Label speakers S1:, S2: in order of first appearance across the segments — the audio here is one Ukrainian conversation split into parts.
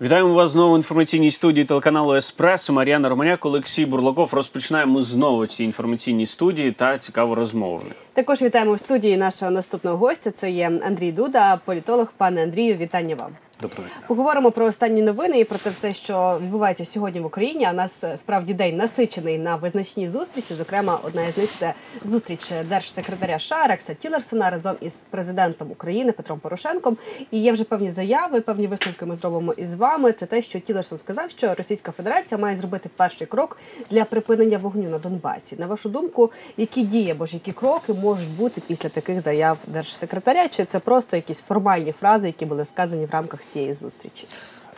S1: Вітаємо вас знову в інформаційній студії телеканалу Еспресо. Мар'яна Романяк, Олексій Бурлаков. Розпочинаємо знову ці інформаційні студії та цікаву розмову.
S2: Також вітаємо в студії нашого наступного гостя. Це є Андрій Дуда, політолог. Пане Андрію, вітання вам.
S3: Доброго.
S2: Поговоримо про останні новини і про те все, що відбувається сьогодні в Україні. А нас е, справді день насичений на визначні зустрічі. Зокрема, одна із них це зустріч держсекретаря США Тілерсона разом із президентом України Петром Порошенком. І є вже певні заяви, певні висновки ми зробимо із вами. Це те, що Тілерсон сказав, що Російська Федерація має зробити перший крок для припинення вогню на Донбасі. На вашу думку, які дії або ж які кроки можуть бути після таких заяв держсекретаря? Чи це просто якісь формальні фрази, які були сказані в рамках цієї зустрічі?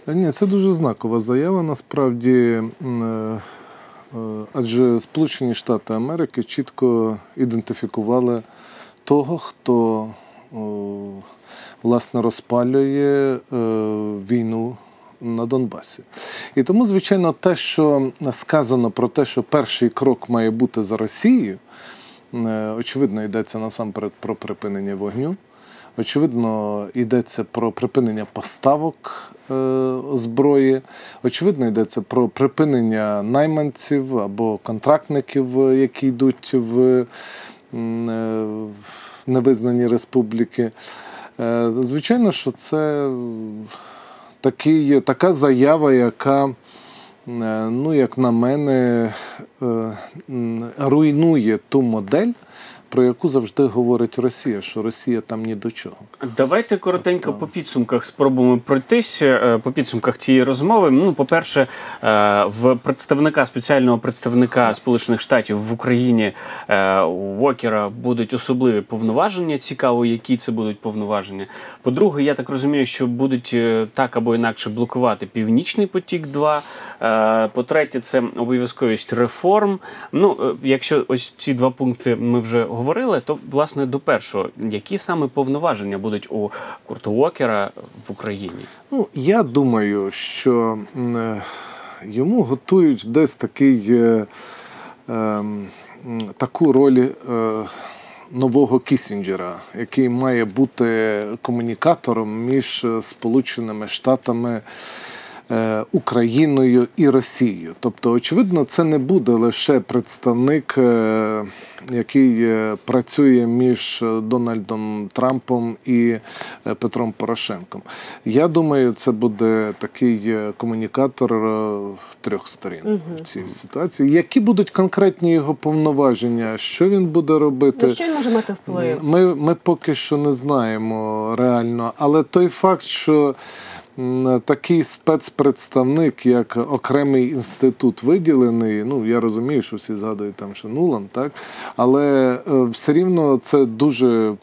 S3: Ні, це дуже знакова заява. Насправді, е, е, адже Сполучені Штати Америки чітко ідентифікували того, хто власне розпалює е, війну на Донбасі. І тому, звичайно, те, що сказано про те, що перший крок має бути за Росією, очевидно, йдеться насамперед про припинення вогню. Очевидно, йдеться про припинення поставок е, зброї. Очевидно, йдеться про припинення найманців або контрактників, е, які йдуть в е, невизнані республіки. Звичайно, що це такий, така заява, яка, ну, як на мене, руйнує ту модель, про яку завжди говорить Росія, що Росія там ні до чого.
S1: Давайте коротенько по підсумках спробуємо пройтись е, по підсумках цієї розмови. Ну, по-перше, е, в представника спеціального представника Сполучених Штатів в Україні е, Уокера будуть особливі повноваження. Цікаво, які це будуть повноваження. По-друге, я так розумію, що будуть так або інакше блокувати Північний потік. 2 Е, По-третє, це обов'язковість реформ. Ну, якщо ось ці два пункти ми вже говорили, то власне до першого, які саме повноваження будуть у Курта Уокера в Україні?
S3: Ну, я думаю, що е, йому готують десь такий, е, е, таку роль е, нового Кісінджера, який має бути комунікатором між е, Сполученими Штатами. Е, Україною і Росією. Тобто, очевидно, це не буде лише представник, е, який е, працює між Дональдом Трампом і Петром Порошенком. Я думаю, це буде такий комунікатор трьох сторін в цій ситуації. Які будуть конкретні його повноваження, що він буде робити?
S2: Що він може мати вплив?
S3: Ми, ми поки що не знаємо реально, але той факт, що такий спецпредставник, як окремий інститут виділений, ну я розумію, що всі згадують там, що Нулан, так, але е, все рівно це дуже.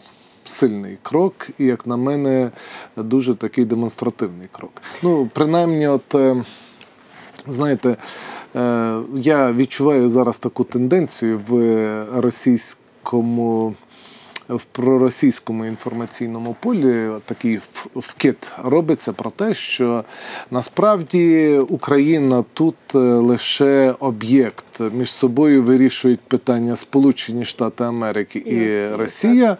S3: Сильний крок, і, як на мене, дуже такий демонстративний крок. Ну, принаймні, от е, знаєте, е, я відчуваю зараз таку тенденцію в російському. В проросійському інформаційному полі такий вкид робиться про те, що насправді Україна тут е, лише об'єкт. Між собою вирішують питання Сполучені Штати Америки і,
S2: І Росія,
S3: Росія,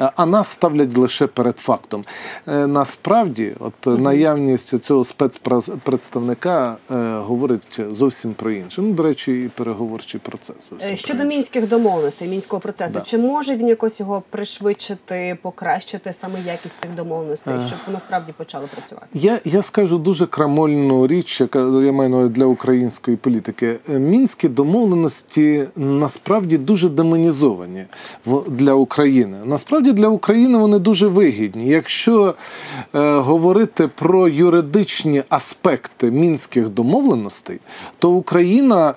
S3: е, а нас ставлять лише перед фактом. Е, Насправді, от наявність цього спецпредставника говорить зовсім про інше. Ну, до речі, і переговорчий процес.
S2: Щодо мінських домовленостей, мінського процесу,
S3: Да.
S2: чи може він якось його пришвидшити, покращити саме якість цих домовленостей,
S3: Е.
S2: щоб воно справді почало працювати?
S3: Я, я скажу дуже крамольну річ, яка я маю на для української політики. Е, Мінські домовленості насправді дуже демонізовані в- для України. Насправді для України вони дуже вигідні. Якщо е, говорити про юридичні аспекти мінських домовленостей, то Україна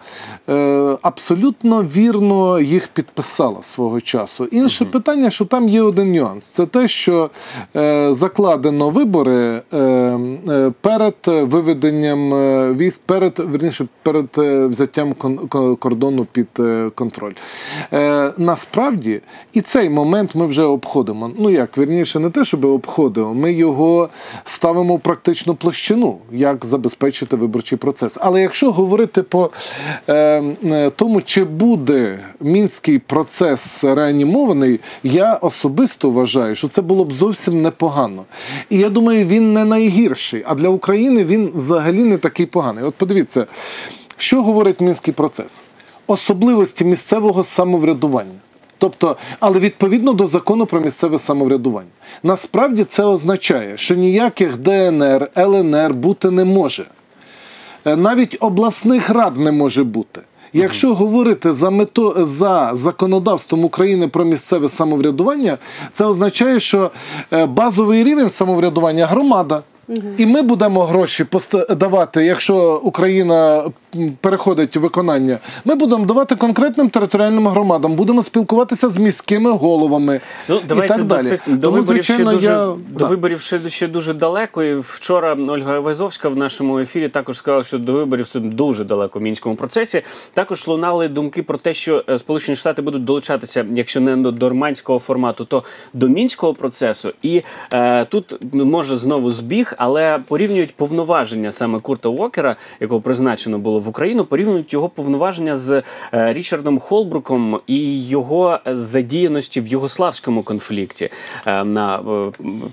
S3: е, абсолютно вірно їх підписала свого часу. Інше питання, що там є один нюанс: це те, що е, закладено вибори е, е, перед виведенням е, військ, перед верніше, перед е, взяттям кордону під контроль. Е, насправді, і цей момент ми вже обходимо. Ну як вірніше, не те, щоб обходимо, ми його ставимо в практичну площину, як забезпечити виборчий процес. Але якщо говорити по е, тому, чи буде мінський процес реанімований, я особисто вважаю, що це було б зовсім непогано. І я думаю, він не найгірший. А для України він взагалі не такий поганий. От подивіться, що говорить мінський процес? Особливості місцевого самоврядування. Тобто, але відповідно до закону про місцеве самоврядування. Насправді це означає, що ніяких ДНР, ЛНР бути не може. Е, Навіть обласних рад не може бути. Якщо говорити за мето за законодавством України про місцеве самоврядування, це означає, що е, базовий рівень самоврядування громада. І ми будемо гроші давати, якщо Україна переходить у виконання. Ми будемо давати конкретним територіальним громадам, будемо спілкуватися з міськими головами
S1: Ну,
S3: і так
S1: до
S3: далі.
S1: цих до
S3: Тому,
S1: виборів ще дуже
S3: я
S1: до виборів ще, ще дуже далеко. І вчора Ольга Вайзовська в нашому ефірі також сказала, що до виборів це дуже далеко в мінському процесі. Також лунали думки про те, що е, Сполучені Штати будуть долучатися, якщо не до нормандського формату, то до мінського процесу. І е, тут може знову збіг, але порівнюють повноваження саме Курта Уокера, якого призначено було в Україну, порівнюють його повноваження з е, Річардом Холбруком і його задіяності в югославському конфлікті е, на е,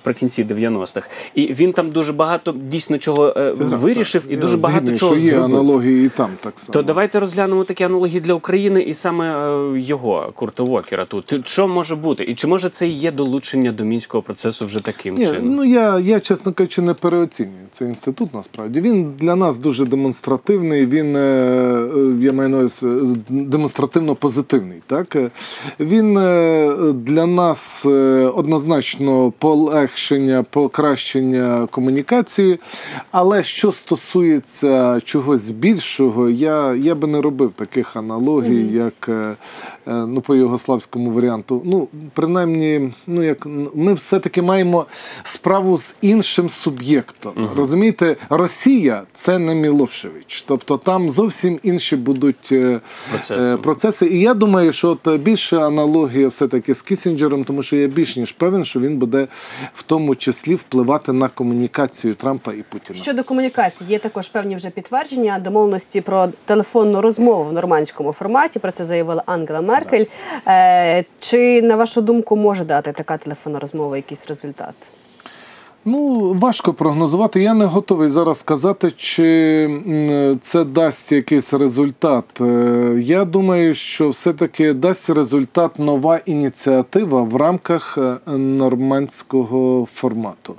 S1: 90-х. І він там дуже багато дійсно чого
S3: Це
S1: вирішив,
S3: так.
S1: і
S3: Я
S1: дуже багато
S3: згідний,
S1: чого
S3: що є
S1: зробив.
S3: аналогії і там так само.
S1: То давайте розглянемо такі аналогії для України і саме його Курта Уокера тут. Що може бути? І чи може це і є долучення до мінського процесу вже таким
S3: Ні,
S1: чином?
S3: ну я, я, чесно кажучи, не переоцінюю цей інститут. Насправді він для нас дуже демонстративний. Він е, е, я маю на увазі, е, демонстративно позитивний. Так він для нас однозначно полегшення, покращення комунікації. Але що стосується чогось більшого, я, я би не робив таких аналогій, як е, е, ну, по югославському варіанту. Ну, принаймні, ну як ми все-таки маємо справу з іншим суб'єктом. Розумієте, Росія це не Мілошевич. Тобто там зовсім інші будуть е,
S1: Процеси.
S3: е, процеси. І я думаю, що от е, більше аналогія все-таки з Кісінджером, тому що я більш ніж певен, що він буде в тому числі впливати на комунікацію Трампа і Путіна.
S2: Щодо комунікації, є також певні вже підтвердження домовленості про телефонну розмову в нормандському форматі. Про це заявила Ангела Меркель. Е, чи на вашу думку може дати така телефонна розмова якийсь результат?
S3: Ну, важко прогнозувати. Я не готовий зараз сказати, чи це дасть якийсь результат. Е, Я думаю, що все-таки дасть результат нова ініціатива в рамках е, нормандського формату.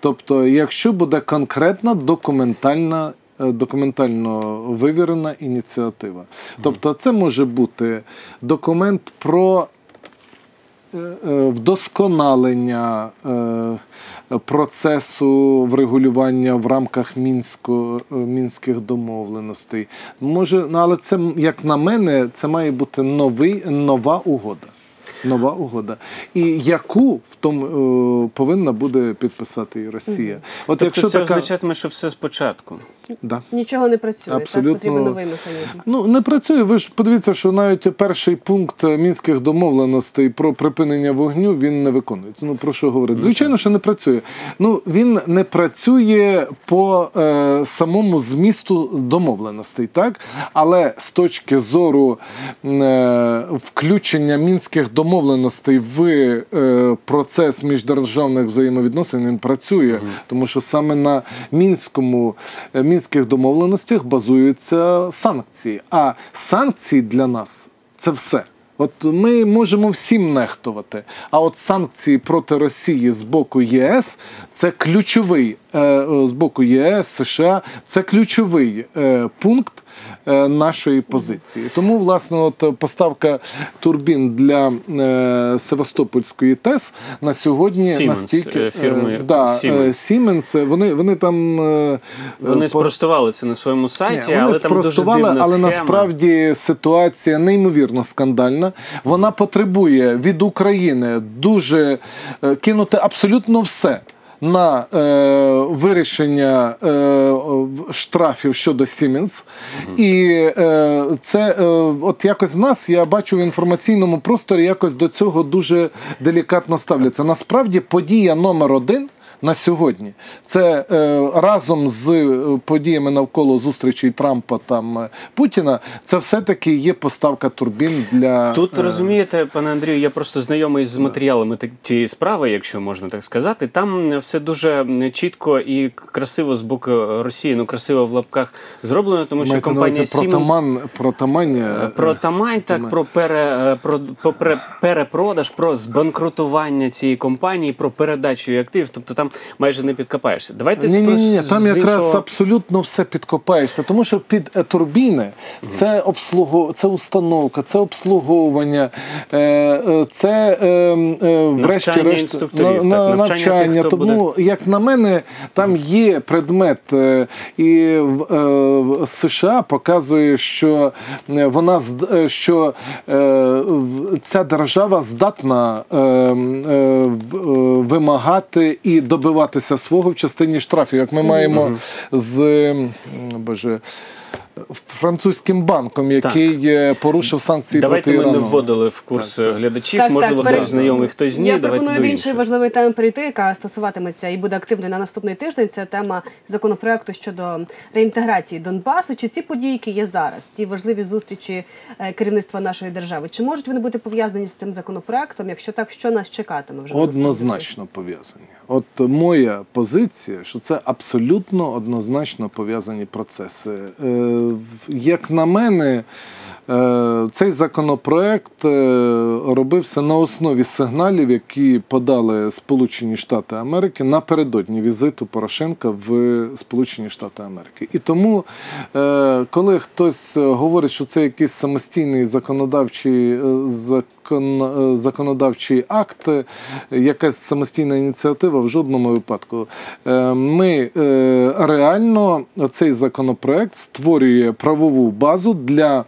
S3: Тобто, якщо буде конкретна документальна. е, Документально вивірена ініціатива. Тобто, це може бути документ про вдосконалення е, процесу врегулювання в рамках мінсько, е, мінських домовленостей. Може, ну, але це, як на мене, це має бути новий, нова угода. Нова угода. І яку в тому е, повинна буде підписати і Росія. От
S1: тобто
S3: якщо
S1: це
S3: така
S1: означатиме, що все спочатку.
S3: да.
S2: Нічого не працює.
S3: Абсолютно.
S2: Так потрібен новий механізм.
S3: Ну не працює. Ви ж подивіться, що навіть перший пункт мінських домовленостей про припинення вогню він не виконується. Ну про що говорити? Звичайно, що не працює. Ну він не працює по е, самому змісту домовленостей, так але з точки зору е, включення мінських домовленостей в е, процес міждержавних взаємовідносин він працює, тому що саме на мінському е, мінських домовленостях базуються санкції. А санкції для нас це все. От ми можемо всім нехтувати. А от санкції проти Росії з боку ЄС це ключовий е, з боку ЄС, США, це ключовий пункт нашої позиції. Тому, власне, от е, поставка турбін для е, Севастопольської ТЕС на сьогодні
S1: Siemens,
S3: настільки
S1: е, фірми
S3: е, да,
S1: Siemens.
S3: е, Siemens, вони, вони там е,
S1: Вони
S3: по-
S1: спростували це на своєму
S3: ні,
S1: сайті,
S3: вони
S1: але там дуже дивна
S3: але
S1: схема.
S3: насправді ситуація неймовірно скандальна. Вона потребує від України дуже е, кинути абсолютно все. На е, вирішення е, штрафів щодо Siemens. І е, це е, от якось в нас, я бачу в інформаційному просторі, якось до цього дуже делікатно ставляться. Насправді, подія номер один на сьогодні. Це е, разом з е, подіями навколо зустрічей Трампа там е, Путіна. Це все-таки є поставка турбін для
S1: Тут
S3: е,
S1: розумієте, пане Андрію, я просто знайомий з матеріалами цієї справи, якщо можна так сказати. Там все дуже чітко і красиво з боку Росії, ну красиво в лапках зроблено, тому що
S3: маєте
S1: компанія
S3: про
S1: Siemens...
S3: таман про
S1: Тамань, так, про, пере, про, про перепродаж, про збанкрутування цієї компанії, про передачу її активів. Тобто там майже не підкопаєшся. Давайте
S3: Ні, ні, ні, там якраз
S1: іншого-
S3: абсолютно все підкопаєшся, тому що під е, турбіни це обслугу, це установка, це обслуговування, е, е, це врешті-решт
S1: інструкторів,
S3: на-
S1: навчання
S3: навчання.
S1: тих,
S3: Тому, як на мене, там є предмет, і в США показує, що вона що ця держава здатна вимагати і добиватися свого в частині штрафів, як ми маємо з боже. Французьким банком, який е, порушив санкції
S1: Давайте
S3: проти
S1: ми не вводили в курс
S3: Так, так.
S1: глядачів.
S2: Так,
S1: Можливо,
S2: так,
S1: хтось
S2: пере-
S1: знайомий, хтось ні.
S2: Я
S1: Давайте
S2: пропоную
S1: до
S2: іншої важливої теми перейти, яка стосуватиметься і буде активною на наступний тиждень. Це тема законопроекту щодо реінтеграції Донбасу. Чи ці події, які є зараз, ці важливі зустрічі е, керівництва нашої держави, чи можуть вони бути пов'язані з цим законопроектом? Якщо так, що нас чекатиме вже
S3: Однозначно пов'язані. От моя позиція, що це абсолютно однозначно пов'язані процеси. Як на мене, цей законопроект е, робився на основі сигналів, які подали Сполучені Штати Америки напередодні візиту Порошенка в Сполучені Штати Америки. І тому, е, коли хтось говорить, що це якийсь самостійний законодавчий е, закон, е, законодавчий акт, е, якась самостійна ініціатива в жодному випадку. Е, Ми е, реально цей законопроект створює правову базу для.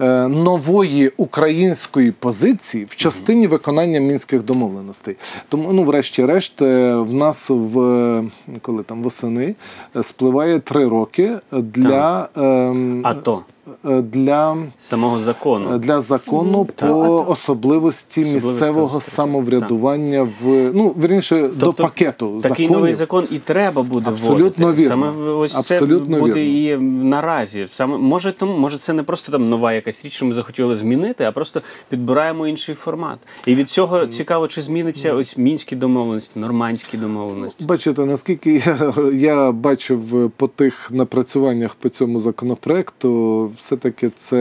S3: Е, Нової української позиції в частині виконання мінських домовленостей. Тому, ну, врешті-решт, е, в нас в коли там восени е, спливає три роки для, ем,
S1: А то
S3: е, для
S1: самого закону.
S3: для закону
S2: Так.
S3: про
S2: АТО.
S3: особливості місцевого самоврядування в ну вірніше до
S1: Тобто
S3: пакету
S1: Такий
S3: законів.
S1: новий закон і треба буде
S3: Абсолютно
S1: вводити.
S3: вірно.
S1: Саме ось
S3: Абсолютно
S1: це буде
S3: вірно.
S1: і наразі. Саме може тому, може це не просто там нова якась річ, що ми захотіли змінити, а просто підбираємо інший формат. І від цього цікаво, чи зміниться ось мінські домовленості, нормандські домовленості.
S3: Бачите, наскільки я, я бачив по тих напрацюваннях по цьому законопроекту, все-таки це.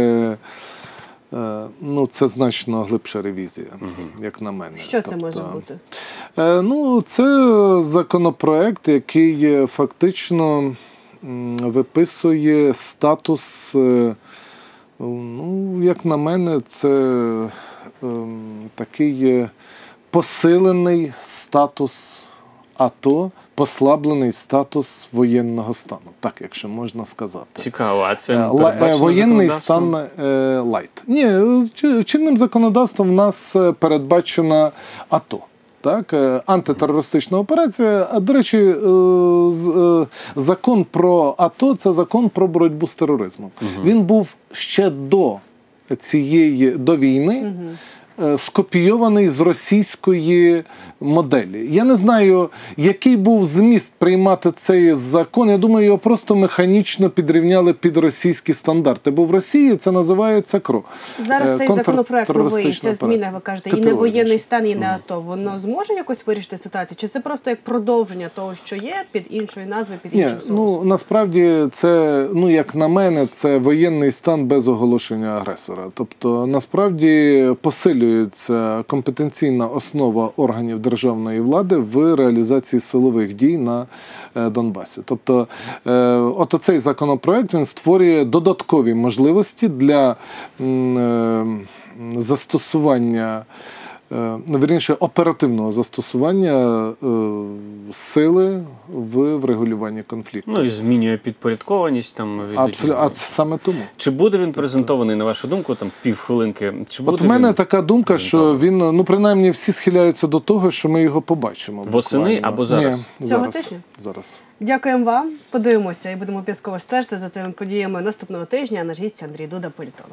S3: е, Ну, це значно глибша ревізія, як на мене.
S2: Що це
S3: Тобто,
S2: може бути?
S3: Е, Ну, це законопроект, який фактично виписує статус. е, Ну, як на мене, це ем, такий посилений статус АТО, послаблений статус воєнного стану, так якщо можна сказати.
S1: Цікаво, а це
S3: Е, е, воєнний стан е, лайт. Ні, чинним законодавством в нас передбачена АТО. Так, антитерористична операція. А до речі, закон про АТО це закон про боротьбу з тероризмом. Він був ще до цієї до війни. е, Скопійований з російської моделі. Я не знаю, який був зміст приймати цей закон. Я думаю, його просто механічно підрівняли під російські стандарти. Бо в Росії це називається КРО.
S2: Зараз
S3: Е,
S2: цей законопроект новий, ця зміна, ви кажете, і не воєнний стан, і не АТО. Воно зможе якось вирішити ситуацію? Чи це просто як продовження того, що є, під іншою назвою, під іншим соусом?
S3: ну насправді це, ну як на мене, це воєнний стан без оголошення агресора. Тобто, насправді посилюється компетенційна основа органів державної влади в реалізації силових дій на е, Донбасі. Тобто, е, от цей законопроект він створює додаткові можливості для е, застосування. Е, Ну, вірніше, оперативного застосування е, сили в врегулюванні конфлікту.
S1: Ну і змінює підпорядкованість там від
S3: Абсолютно, а це саме тому.
S1: Чи буде він презентований на вашу думку? Там півхвилинки? Чи буде
S3: От в мене
S1: він
S3: така думка, що він, ну принаймні, всі схиляються до того, що ми його побачимо.
S1: Восени
S3: буквально.
S1: або зараз?
S3: Ні,
S2: Цього
S3: зараз.
S2: тижня?
S3: Зараз.
S2: Дякуємо вам. Подивимося і будемо обов'язково стежити за цими подіями наступного тижня. Наш гість Андрій Дуда, політолог.